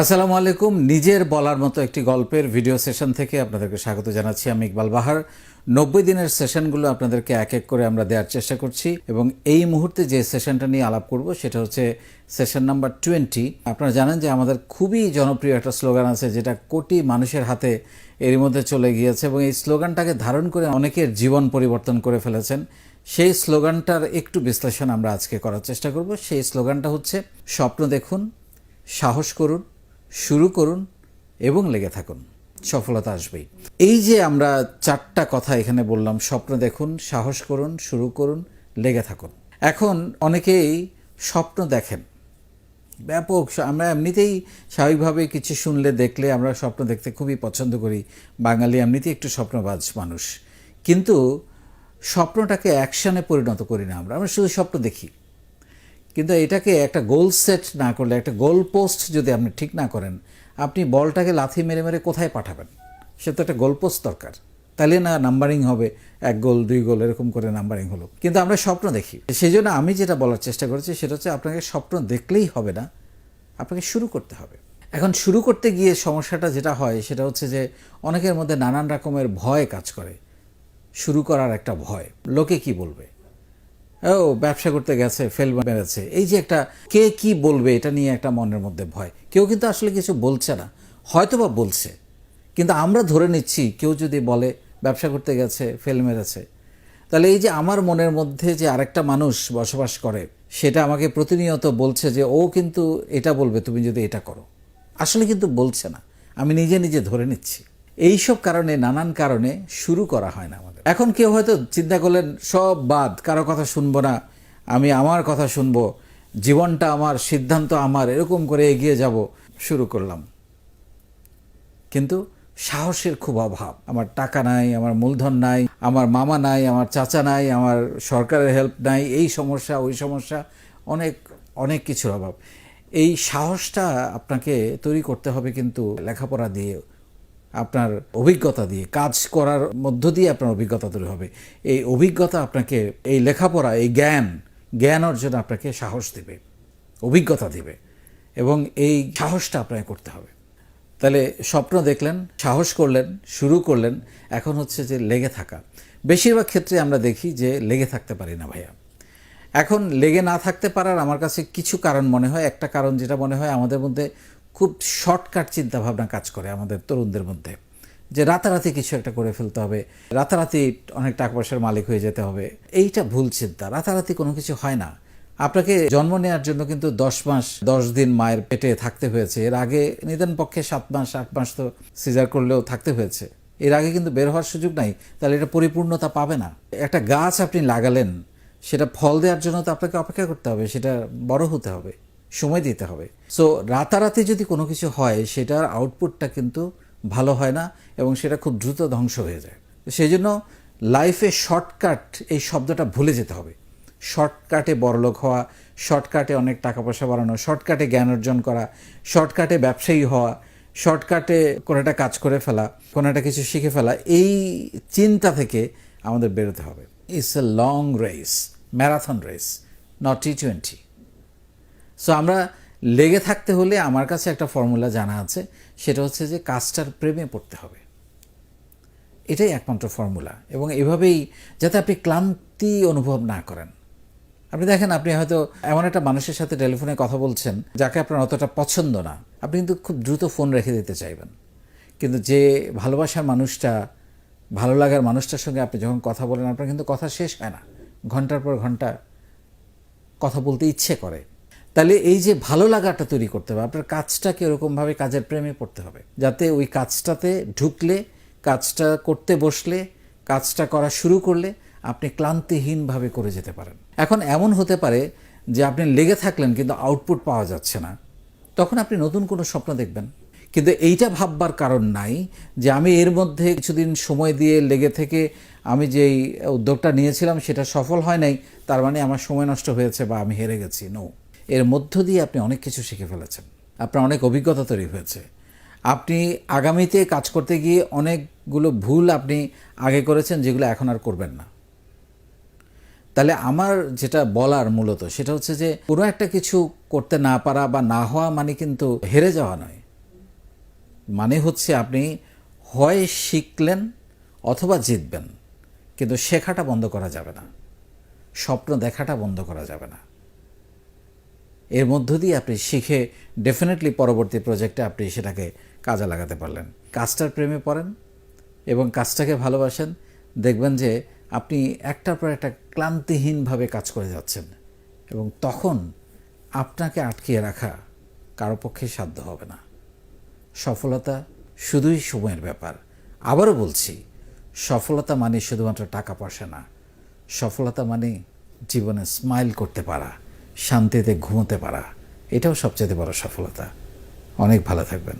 আসসালামু আলাইকুম। নিজের বলার মতো একটি গল্পের ভিডিও সেশন থেকে আপনাদেরকে স্বাগত জানাচ্ছি আমি ইকবাল বাহার। নব্বই দিনের সেশনগুলো আপনাদেরকে এক এক করে আমরা দেওয়ার চেষ্টা করছি এবং এই মুহূর্তে যে সেশনটা নিয়ে আলাপ করব সেটা হচ্ছে সেশন নাম্বার টোয়েন্টি। আপনারা জানেন যে আমাদের খুবই জনপ্রিয় একটা স্লোগান আছে যেটা কোটি মানুষের হাতে এর মধ্যে চলে গিয়েছে এবং এই স্লোগানটাকে ধারণ করে অনেকের জীবন পরিবর্তন করে ফেলেছেন। সেই স্লোগানটার একটু বিশ্লেষণ আমরা আজকে করার চেষ্টা করব। সেই স্লোগানটা হচ্ছে, স্বপ্ন দেখুন, সাহস করুন শুরু করুন এবং লেগে থাকুন। সফলতা আসবেই। এই যে আমরা চারটা কথা এখানে বললাম, স্বপ্ন দেখুন, সাহস করুন, শুরু করুন, লেগে থাকুন। এখন অনেকেই স্বপ্ন দেখেন। ব্যাপক আমরা এমনিতেই স্বাভাবিকভাবে কিছু শুনলে, দেখলে আমরা স্বপ্ন দেখতে খুবই পছন্দ করি। বাঙালি এমনিতেই একটু স্বপ্নবাজ মানুষ। কিন্তু স্বপ্নটাকে অ্যাকশানে পরিণত করি না আমরা। আমরা শুধু স্বপ্ন দেখি। কিন্তু এটাকে একটা গোল সেট না করলে, একটা গোল পোস্ট যদি আপনি ঠিক না করেন, আপনি বলটাকে লাথি মেরে মেরে কোথায় পাঠাবেন? সে তো একটা গোল পোস্ট দরকার। তাহলে না নাম্বারিং হবে, এক গোল দুই গোল এরকম করে নাম্বারিং হলো। কিন্তু আমরা স্বপ্ন দেখি। সেই জন্য আমি যেটা বলার চেষ্টা করেছি, সেটা হচ্ছে আপনাকে স্বপ্ন দেখলেই হবে না, আপনাকে শুরু করতে হবে। এখন শুরু করতে গিয়ে সমস্যাটা যেটা হয়, সেটা হচ্ছে যে অনেকের মধ্যে নানান রকমের ভয় কাজ করে। শুরু করার একটা ভয়। লোকে কি বলবে? ও, ব্যবসা করতে গেছে ফেল মেরেছে। এই যে একটা কে কি বলবে, এটা নিয়ে একটা মনের মধ্যে ভয়। কেউ কিন্তু আসলে কিছু বলছে না। হয়তো বা বলছে। কিন্তু আমরা ধরে নিচ্ছি, কেউ যদি বলে, ব্যবসা করতে গেছে ফেল মেরেছে। তাহলে এই যে আমার মনের মধ্যে যে আরেকটা মানুষ বসবাস করে, সেটা আমাকে প্রতিনিয়ত বলছে যে, ও কিন্তু এটা বলবে, তুমি যদি এটা করো। আসলে কিন্তু বলছে না। আমি নিজে নিজে ধরে নিচ্ছি। এইসব কারণে, নানান কারণে শুরু করা হয় না আমাদের। এখন কেউ হয়তো চিন্তা করলেন, সব বাদ, কারও কথা শুনব না, আমি আমার কথা শুনব, জীবনটা আমার, সিদ্ধান্ত আমার, এরকম করে এগিয়ে যাব, শুরু করলাম। কিন্তু সাহসের খুব অভাব। আমার টাকা নাই, আমার মূলধন নাই, আমার মামা নাই, আমার চাচা নাই, আমার সরকারের হেল্প নাই, এই সমস্যা, ওই সমস্যা, অনেক অনেক কিছুর অভাব। এই সাহসটা আপনাকে তৈরি করতে হবে কিন্তু লেখাপড়া দিয়ে। আপনার অভিজ্ঞতা দিয়ে, কাজ করার মধ্য দিয়ে আপনার অভিজ্ঞতা তৈরি হবে। এই অভিজ্ঞতা আপনাকে, এই লেখাপড়া, এই জ্ঞান জ্ঞান অর্জন আপনাকে সাহস দেবে, অভিজ্ঞতা দেবে এবং এই সাহসটা আপনাকে করতে হবে। তাহলে স্বপ্ন দেখলেন, সাহস করলেন, শুরু করলেন, এখন হচ্ছে যে লেগে থাকা। বেশিরভাগ ক্ষেত্রে আমরা দেখি যে লেগে থাকতে পারি না ভাইয়া। এখন লেগে না থাকতে পারার আমার কাছে কিছু কারণ মনে হয়। একটা কারণ যেটা মনে হয় আমাদের মধ্যে খুব শর্টকাট চিন্তাভাবনা কাজ করে আমাদের তরুণদের মধ্যে। যে রাতারাতি কিছু একটা করে ফেলতে হবে, রাতারাতি অনেক টাকা পয়সার মালিক হয়ে যেতে হবে। এইটা ভুল চিন্তা, রাতারাতি কোনো কিছু হয় না। আপনাকে জন্ম নেওয়ার জন্য কিন্তু দশ মাস, দশ দিন মায়ের পেটে থাকতে হয়েছে। এর আগে নিদান পক্ষে সাত মাস, আট মাস তো সিজার করলেও থাকতে হয়েছে। এর আগে কিন্তু বের হওয়ার সুযোগ নাই, তাহলে এটা পরিপূর্ণতা পাবে না। একটা গাছ আপনি লাগালেন, সেটা ফল দেওয়ার জন্য তো আপনাকে অপেক্ষা করতে হবে, সেটা বড় হতে হবে। সময় দিতে হবে। সো রাতারাতি যদি কোনো কিছু হয়, সেটার আউটপুটটা কিন্তু ভালো হয় না এবং সেটা খুব দ্রুত ধ্বংস হয়ে যায়। সেই জন্য লাইফে শর্টকাট এই শব্দটা ভুলে যেতে হবে। শর্টকাটে বড়লোক হওয়া শর্টকাটে অনেক টাকা পয়সা বাড়ানো শর্টকাটে জ্ঞান অর্জন করা শর্টকাটে ব্যবসায়ী হওয়া শর্টকাটে কোনো একটা কাজ করে ফেলা, কোনো একটা কিছু শিখে ফেলা, এই চিন্তা থেকে আমাদের বেরোতে হবে। It's a long race marathon race not T twenty so আমরা লেগে থাকতে হলে আমার কাছে একটা ফর্মুলা জানা আছে, সেটা হচ্ছে যে কাজটার প্রেমে পড়তে হবে। এটাই একমাত্র ফর্মুলা এবং এভাবেই যাতে আপনি ক্লান্তি অনুভব না করেন। আপনি দেখেন, আপনি হয়তো এমন একটা মানুষের সাথে টেলিফোনে কথা বলছেন, যাকে আপনার অতটা পছন্দ না। আপনি কিন্তু খুব দ্রুত ফোন রেখে দিতে চাইবেন। কিন্তু যে ভালোবাসার মানুষটা, ভালো লাগার মানুষটার সঙ্গে আপনি যখন কথা বলেন, আপনার কিন্তু কথা শেষ হয় না। ঘণ্টার পর ঘণ্টা কথা বলতে ইচ্ছে করে। তাহলে এই যে ভালো লাগাটা তৈরি করতে হবে, আপনার কাজটাকে ওরকমভাবে কাজের প্রেমে পড়তে হবে, যাতে ওই কাজটাতে ঢুকলে, কাজটা করতে বসলে, কাজটা করা শুরু করলে আপনি ক্লান্তিহীনভাবে করে যেতে পারেন। এখন এমন হতে পারে যে আপনি লেগে থাকলেন কিন্তু আউটপুট পাওয়া যাচ্ছে না, তখন আপনি নতুন কোনো স্বপ্ন দেখবেন। কিন্তু এইটা ভাববার কারণ নাই যে আমি এর মধ্যে কিছুদিন সময় দিয়ে লেগে থেকে আমি যেই উদ্যোগটা নিয়েছিলাম সেটা সফল হয় নাই, তার মানে আমার সময় নষ্ট হয়েছে বা আমি হেরে গেছি নো এর মধ্য দিয়ে আপনি অনেক কিছু শিখে ফেলেছেন। আপনার অনেক অভিজ্ঞতা তৈরি হয়েছে। আপনি আগামীতে কাজ করতে গিয়ে অনেকগুলো ভুল আপনি আগে করেছেন যেগুলো এখন আর করবেন না। তাহলে আমার যেটা বলার মূলত সেটা হচ্ছে যে, কোনো একটা কিছু করতে না পারা বা না হওয়া মানে কিন্তু হেরে যাওয়া নয়। মানে হচ্ছে আপনি হয় শিখলেন অথবা জিতবেন, কিন্তু শেখাটা বন্ধ করা যাবে না। স্বপ্ন দেখাটা বন্ধ করা যাবে না। এর মধ্য দিয়ে আপনি শিখে ডেফিনেটলি পরবর্তী প্রজেক্টে আপনি সেটাকে কাজে লাগাতে পারলেন। কাজটার প্রেমে পড়েন এবং কাজটাকে ভালোবাসেন। দেখবেন যে আপনি একটার পর একটা ক্লান্তিহীনভাবে কাজ করে যাচ্ছেন এবং তখন আপনাকে আটকিয়ে রাখা কারও পক্ষে সাধ্য হবে না। সফলতা শুধুই সময়ের ব্যাপার। আবারও বলছি, সফলতা মানে শুধুমাত্র টাকা পয়সা না। সফলতা মানে জীবনে স্মাইল করতে পারা। শান্তিতে ঘুমোতে পারা। এটাও সবচেয়ে বড় সফলতা। অনেক ভালো থাকবেন।